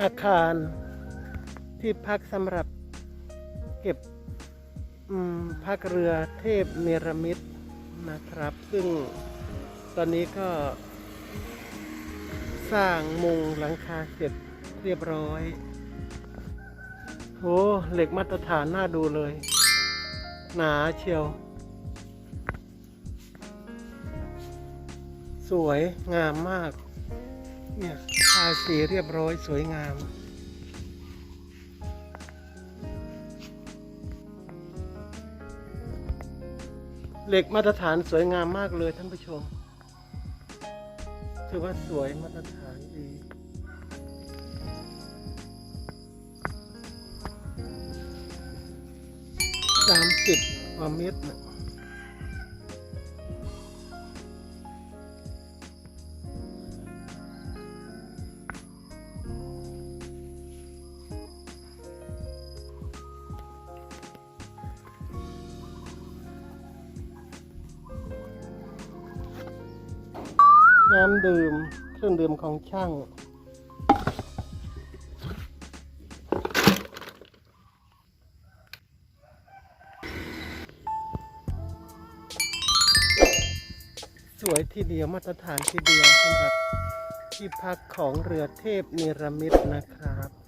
อาคารที่พักสำหรับเก็บพักเรือเทพเนรมิตนะครับ ซึ่งตอนนี้ก็สร้างมุงหลังคาเสร็จเรียบร้อยโหเหล็กมาตรฐานน่าดูเลย หนาเชียว สวยงามมาก เนี่ยทาสีเรียบร้อยสวยงาม เหล็กมาตรฐานสวยงามมากเลยท่านผู้ชม ถือว่าสวยมาตรฐานดีสามสิบกว่าเมตรนะ น้ำดื่ม เครื่องดื่มของช่าง สวยทีเดียวมาตรฐานทีเดียวสำหรับที่พักของเรือเทพนิรมิตนะครับ